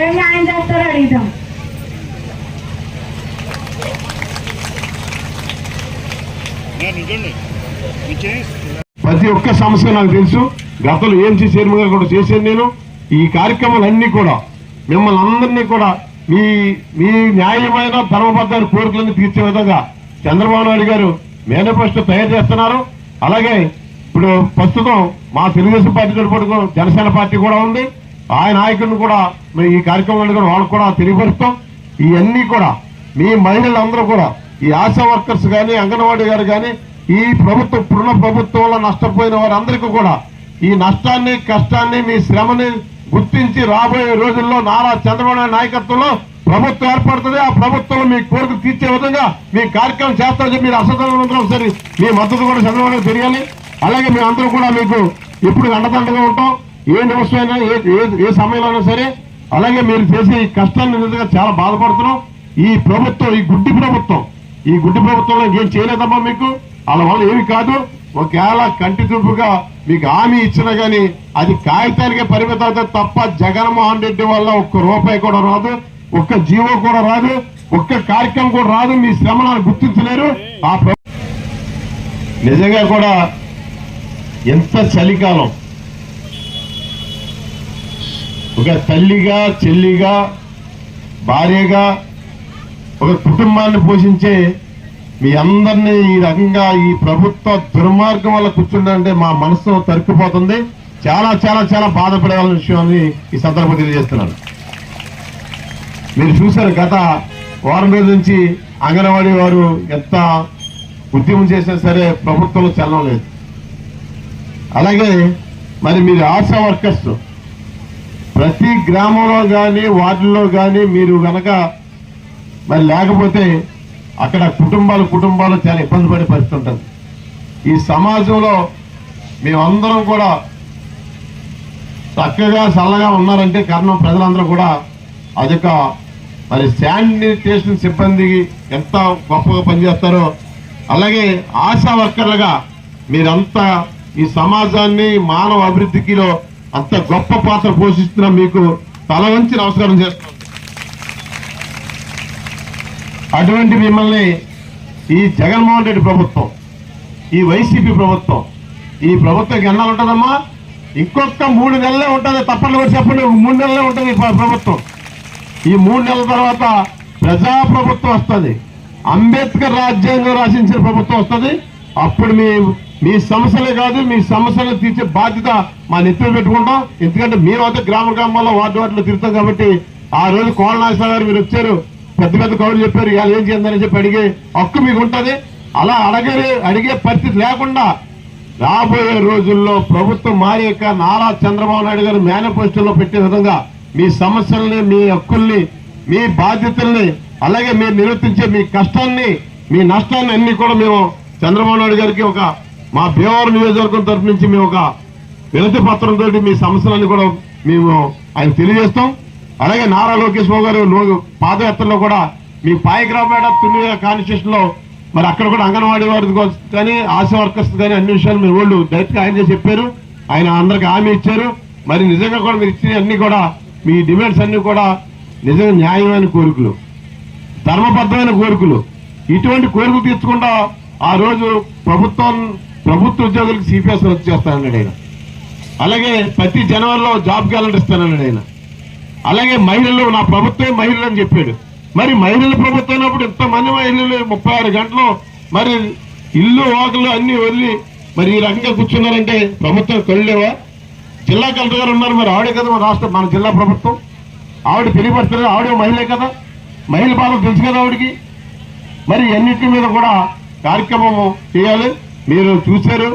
ఏం న్యాయం చేస్తారో అడుగుదాం. ప్రతి ఒక్క సమస్య నాకు తెలుసు. గతంలో చైర్మన్ గారు కూడా చేశాను నేను. ఈ కార్యక్రమాలన్నీ కూడా మిమ్మల్ని అందరినీ కూడా మీ మీ న్యాయమైన ధర్మబద్ధమైన కోరికలను తీర్చే విధంగా చంద్రబాబు నాయుడు గారు మేనిఫెస్టో తయారు చేస్తున్నారు. అలాగే ఇప్పుడు ప్రస్తుతం మా తెలుగుదేశం పార్టీ తరపున జనసేన పార్టీ కూడా ఉంది. ఆ నాయకుడిని కూడా మేము ఈ కార్యక్రమాన్ని కూడా వాళ్ళకు కూడా తెలియపరుస్తాం. ఇవన్నీ కూడా మీ మహిళలందరూ కూడా ఈ ఆశా వర్కర్స్ కానీ అంగన్వాడీ గారు కానీ ఈ ప్రభుత్వం ఇప్పుడున్న ప్రభుత్వంలో నష్టపోయిన వారందరికీ కూడా ఈ నష్టాన్ని కష్టాన్ని మీ శ్రమని గుర్తించి రాబోయే రోజుల్లో నారా చంద్రబాబు నాయుడు నాయకత్వంలో ప్రభుత్వం ఏర్పడుతుంది. ఆ ప్రభుత్వంలో మీ కోరిక తీర్చే విధంగా మీ కార్యక్రమం చేస్తారని మీరు అసలు సరే. మీ మద్దతు కూడా చంద్రబాబు తెలియాలి. అలాగే మేమందరూ కూడా మీకు ఎప్పుడు అండదండగా ఉంటాం. ఏ నిమిషమైనా ఏ ఏ- ఏ సమయంలో అయినా సరే అలాగే మీరు చేసే ఈ కష్టాన్ని నిజంగా చాలా బాధపడుతున్నాం. ఈ ప్రభుత్వం ఈ గుడ్డి ప్రభుత్వం ఈ గుడ్డి ప్రభుత్వంలో ఏం చేయలేదమ్మా మీకు? వాళ్ళ వల్ల ఏమి కాదు. ఒకవేళ కంటి చూపుగా మీకు హామీ ఇచ్చినా కానీ అది కాగితానికే పరిమితం అవుతుంది తప్ప జగన్మోహన్ రెడ్డి వల్ల ఒక్క రూపాయి కూడా రాదు ఒక్క జీవో కూడా రాదు ఒక్క కార్యక్రమం కూడా రాదు. మీ శ్రమలను గుర్తించలేరు. ఆ నిజంగా కూడా ఎంత చలికాలం ఒక తల్లిగా చెల్లిగా భార్యగా ఒక కుటుంబాన్ని పోషించే మీ అందరినీ ఈ రకంగా ఈ ప్రభుత్వ దుర్మార్గం వల్ల కూర్చుంటే మా మనసు తరుక్కుపోతుంది. చాలా చాలా చాలా బాధపడేవాళ్ళ విషయాన్ని ఈ సందర్భంగా తెలియజేస్తున్నాను. మీరు చూశారు గత వారం రోజుల నుంచి అంగన్వాడీ వారు ఎంత ఉద్యమం చేసినా సరే ప్రభుత్వంలో చలనం లేదు. అలాగే మరి మీరు ఆశా వర్కర్స్ ప్రతి గ్రామంలో కానీ వార్డుల్లో కానీ మీరు కనుక మరి లేకపోతే అక్కడ కుటుంబాలు కుటుంబాలు చాలా ఇబ్బంది పడే పరిస్థితి ఉంటుంది. ఈ సమాజంలో మేమందరం కూడా చక్కగా చల్లగా ఉన్నారంటే కారణం ప్రజలందరూ కూడా అదొక మరి శానిటేషన్ సిబ్బంది ఎంత గొప్పగా పనిచేస్తారో అలాగే ఆశా వర్కర్లుగా మీరంతా ఈ సమాజాన్ని మానవ అభివృద్ధికిలో అంత గొప్ప పాత్ర పోషిస్తున్న మీకు తల వంచి నమస్కారం చేస్తున్నాం. అటువంటి మిమ్మల్ని ఈ జగన్మోహన్ రెడ్డి ప్రభుత్వం ఈ వైసీపీ ప్రభుత్వం ఈ ప్రభుత్వం ఎన్నాలు ఉంటుందమ్మా? ఇంకొక మూడు నెలలే ఉంటుంది తప్పని కూడా చెప్పండి. మూడు నెలలే ఉంటుంది ప్రభుత్వం. ఈ మూడు నెలల తర్వాత ప్రజా ప్రభుత్వం వస్తుంది. అంబేద్కర్ రాజ్యాంగం రాసించిన ప్రభుత్వం వస్తుంది. అప్పుడు మీ మీ సమస్యలే కాదు మీ సమస్యలు తీర్చే బాధ్యత మా నెత్తిన పెట్టుకుంటాం. ఎందుకంటే మేము అయితే గ్రామ గ్రామాల్లో వార్డు వార్డులో తిరుగుతాం కాబట్టి ఆ రోజు కోళ్ళ నాగేశ్వర గారు మీరు వచ్చారు పెద్ద పెద్ద కౌలు చెప్పారు ఇవాళ ఏం చేద్దామని చెప్పి అడిగే హక్కు మీకు ఉంటుంది. అలా అడగరే అడిగే పరిస్థితి లేకుండా రాబోయే రోజుల్లో ప్రభుత్వం మారాక నారా చంద్రబాబు నాయుడు గారు మేనిఫెస్టోలో పెట్టే విధంగా మీ సమస్యల్ని మీ హక్కుల్ని మీ బాధ్యతల్ని అలాగే మీరు నిర్వర్తించే మీ కష్టాన్ని మీ నష్టాన్ని అన్ని కూడా మేము చంద్రబాబు నాయుడు గారికి ఒక మా భీమవరం నియోజకవర్గం తరఫు నుంచి మేము ఒక వినతి పత్రంతో మీ సమస్యలన్నీ కూడా మేము ఆయన తెలియజేస్తాం. అలాగే నారా లోకేష్ బాబు గారు పాదయాత్రలో కూడా మీ పాయగ్రామేడ తుని కాన్స్టిట్యూషన్లో మరి అక్కడ కూడా అంగన్వాడీ వారి కానీ ఆశా వర్కర్స్ కానీ అన్ని విషయాలు మీరు వాళ్ళు డైరెక్ట్గా ఆయన చెప్పారు. ఆయన అందరికి హామీ ఇచ్చారు. మరి నిజంగా కూడా మీరు ఇచ్చిన అన్ని కూడా మీ డిమాండ్స్ అన్ని కూడా నిజంగా న్యాయమైన కోరికలు ధర్మబద్ధమైన కోరికలు. ఇటువంటి కోరికలు తీర్చకుండా ఆ రోజు ప్రభుత్వం ప్రభుత్వ ఉద్యోగులకు సిపిఎస్ రద్దు చేస్తానన్నాడు ఆయన. అలాగే ప్రతి జనవరిలో జాబ్ క్యాలెండర్ ఇస్తానన్నాడు ఆయన. అలాగే మహిళలు నా ప్రభుత్వమే మహిళలు అని చెప్పాడు. మరి మహిళల ప్రభుత్వం అయినప్పుడు ఇంతమంది మహిళలు? ముప్పై ఆరు గంటలు. మరి ఇల్లు వాకులు అన్ని వదిలి మరి ఈ రకంగా కూర్చున్నారంటే ప్రభుత్వం కళ్ళేవా జిల్లా కలెక్టర్ గారు ఉన్నారు మరి ఆవిడే కదా మన రాష్ట్ర మన జిల్లా ప్రభుత్వం. ఆవిడ తెలియపడుతున్నారు ఆవిడ మహిళే కదా. మహిళ పాలన తెలుసు కదా ఆవిడకి. మరి అన్నింటి మీద కూడా కార్యక్రమము చేయాలి. మీరు చూశారు